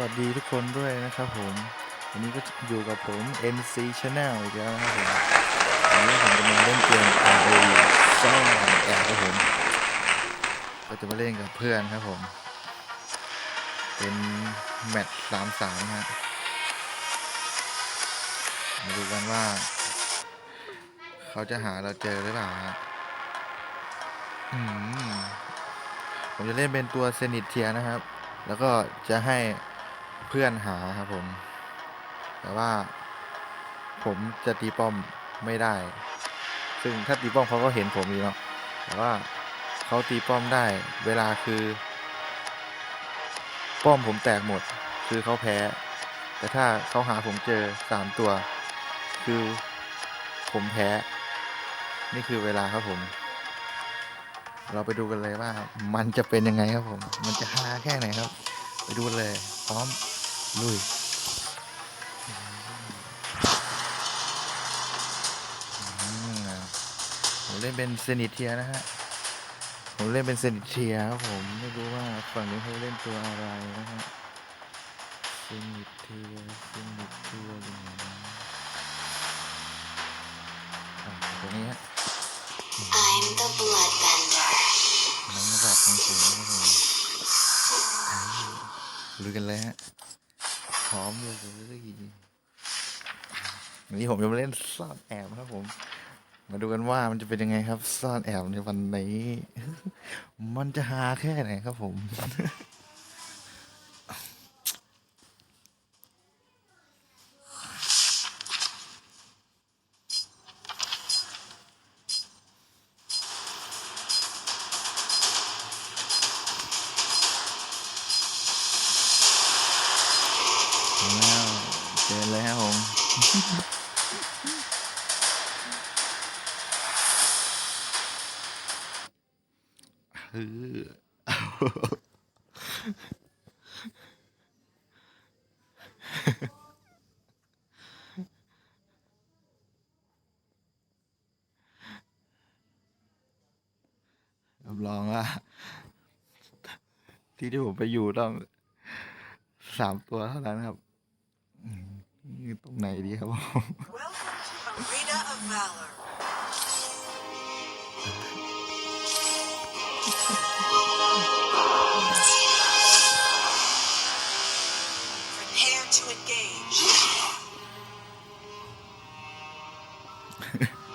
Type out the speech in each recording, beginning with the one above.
วัสดีทุกคนด้วยนะครับผม วันนี้ก็อยู่กับผม NC Channel อีกแล้วนะครับผมวันนี้ผมจะมาเล่นเกม ROE ซ่อนแอบครับผมก็จะมาเล่นกับเพื่อนครับผม เป็นแมตช์สามสามฮะมาดูกันว่า เขาจะหาเราเจอหรือเปล่าฮะอืมผมจะเล่นเป็นตัวเซนิตเทียนะครับ แล้วก็จะให้ เพื่อนหาครับผม แต่ว่า ผมจะตีป้อมไม่ได้ ซึ่งถ้าตีป้อมเขาก็เห็นผมอยู่เนาะแต่ว่าเขาตีป้อมได้ เวลาคือ ป้อมผมแตกหมด คือเขาแพ้ แต่ถ้าเขาหาผมเจอสามตัว คือผมแพ้ นี่คือเวลาครับผม เราไปดูกันเลยว่า มันจะเป็นยังไงครับผม มันจะฮาแค่ไหนครับ ไปดูเลย พร้อม ลุยอืมผมเล่นเป็นเซนิเทียนะฮะ ผมเล่นเป็นเซนิเทียครับผมไม่รู้ว่าฝั่งนี้เขาเล่นตัวอะไรนะฮะเซนิเทียเซนิเทียอยู่ไหนนะอะตรงนี้ฮะ I'm the bloodbender. น้องแบบของผมครับผมลุยกันเลยฮะ พร้อมเลยวันนี้ผมจะมาเล่นซ่อนแอบครับผม มาดูกันว่ามันจะเป็นยังไงครับ ซ่อนแอบในวันนี้ มันจะหาแค่ไหนครับผม ฮือ รับรองว่า ที่ที่ผมไปอยู่ต้องสามตัวเท่านั้นครับนี่ตรงไหนดีครับผม Prepare to engage.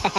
เรา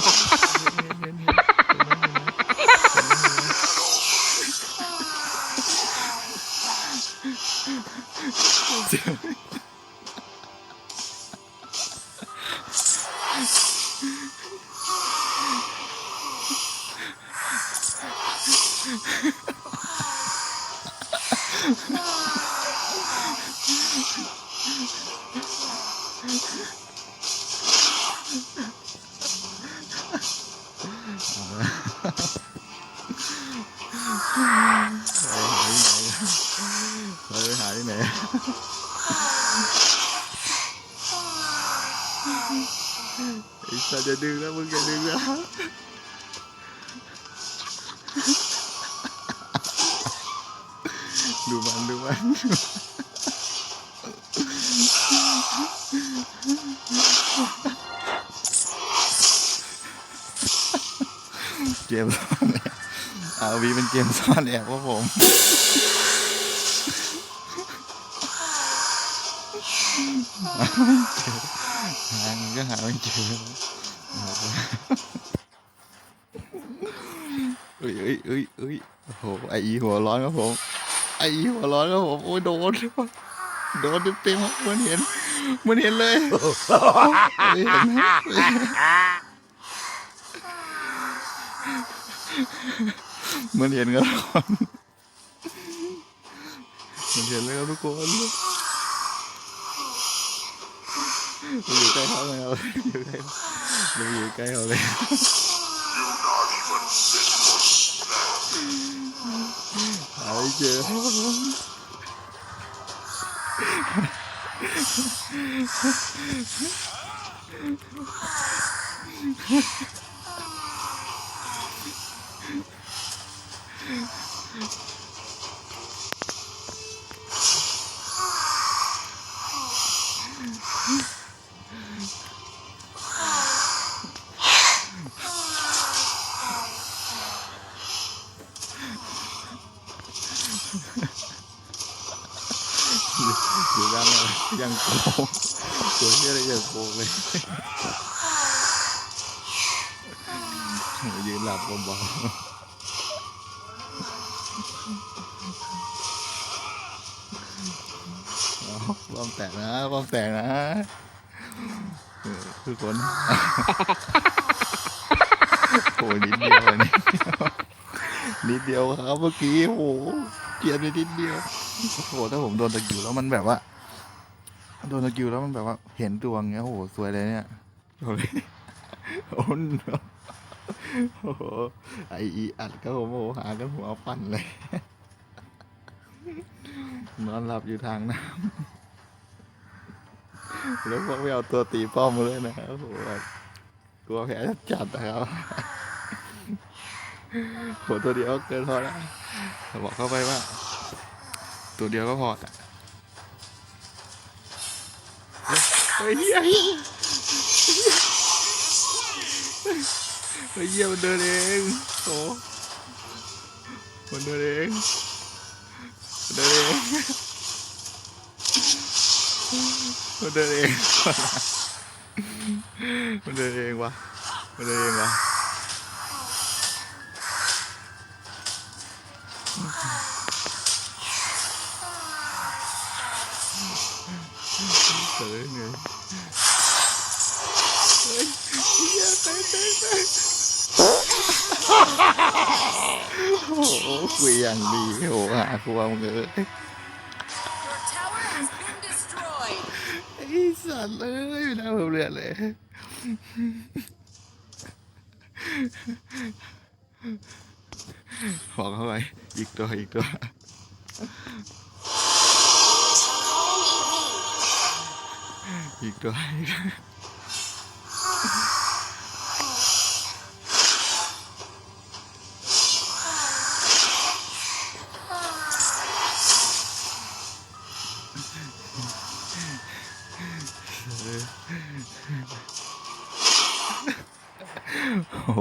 ไอ้สัตว์จะดึงแล้วมึงจะดึงแล้วดูมันดูมันเกมซ่อนแอบอาวีเป็นเกมซ่อนแอบครับผม หามันก็หาไม่เจอเอ้ยเอ้ยเอ้ยเอ้ยโอ้โหไออีหัวร้อนครับผม ไออีหัวร้อนครับผมโอ้ยโดนโดนเต็มๆมันเห็น มันเห็นเลยเห็นมมันเห็นครับทุกคนมันเห็นเลยครับทุกคน nhiều cây hơn rồi nhiều cây hơn nhiều cây hơn đấy chưa Ha ha ha. อยู่ยังไงยังโกงตัวเฮียอะไรยังโกงเลยยืนหลับเบาๆเอาบอมแตกนะบอมแตกนะเออทุกคนโอ้ยนิดเดียวนี่นิดเดียวครับเมื่อกี้โอ้โห เกลียดไปนิดเดียวโอ้โหถ้าผมโดนตะกิวแล้วมันแบบว่า โดนตะกิวแล้วมันแบบว่า เห็นดวงเงี้ยโอ้โหสวยเลยเนี่ยโอ้ยโอ้โหไออีอัดก็ผมโอ้โหหากันหัวปั่นเลย นอนหลับอยู่ทางน้ำแล้วพวกไม่เอาตัวตีป้อมเลยนะโอ้โหกลัวแผลจะจัดนะครับ โหตัวเดียวเกินพอแล้วบอกเข้าไปว่า ตัวเดียวก็พออะเฮ้ยเฮียเฮ้เฮียมันเดินเองโอ้มันเดินเองมันเดินเองมันเดินเองมันเดินเองวะมันเดินเองวะ โอ้โหคุยอย่างดีโอ้โหหาความเงย Your tower has been destroyed. ไอ้สัตว์เลยไม่น่าเพื่อเรียเลย บอกเข้าไปอีกตัวอีกตัว อีกตัวอีกตัว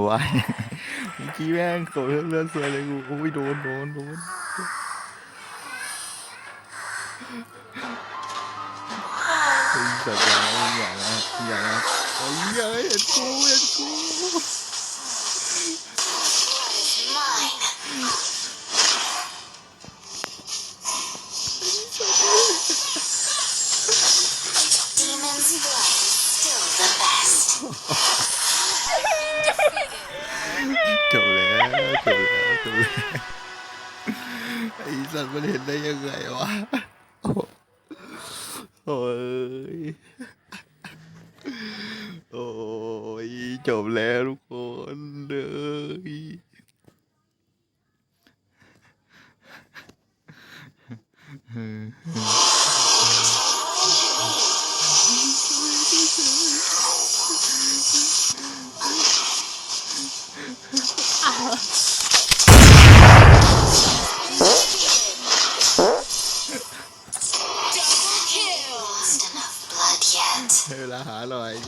ว้ายเมื่อกี้แม่งโกรธเลื่อนสวยเลยกูโอ้ยโดนโดนโดนเฮ้ยสัตว์อย่านะอย่านะอย่านะโอ้ยอย่าเห็นกูเห็น บแล้วจบแล้วจบแล้วไอ้สัตว์มันเห็นได้ยังไงวะโอ้โอ้ยโอ้ยจบแล้วทุกคนเลย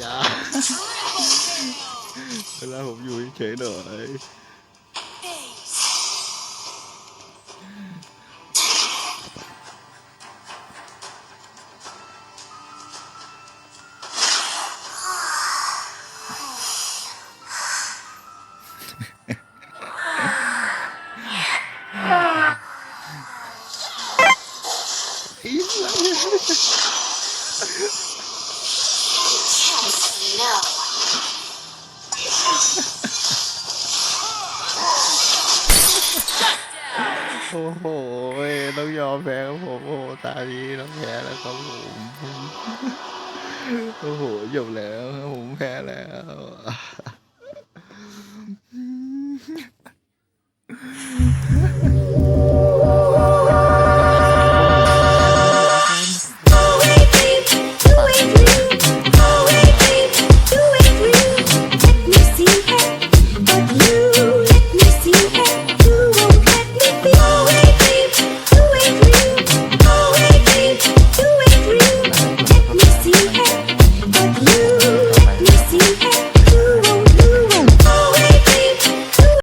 อยจ้าเวลาผมอยู่เฉยๆหน่อย Ace. ไอ้สัตว์ โอ้โหตานี้ต้องแพ้แล้วครับผมโอ้โหจบแล้วครับผมแพ้แล้ว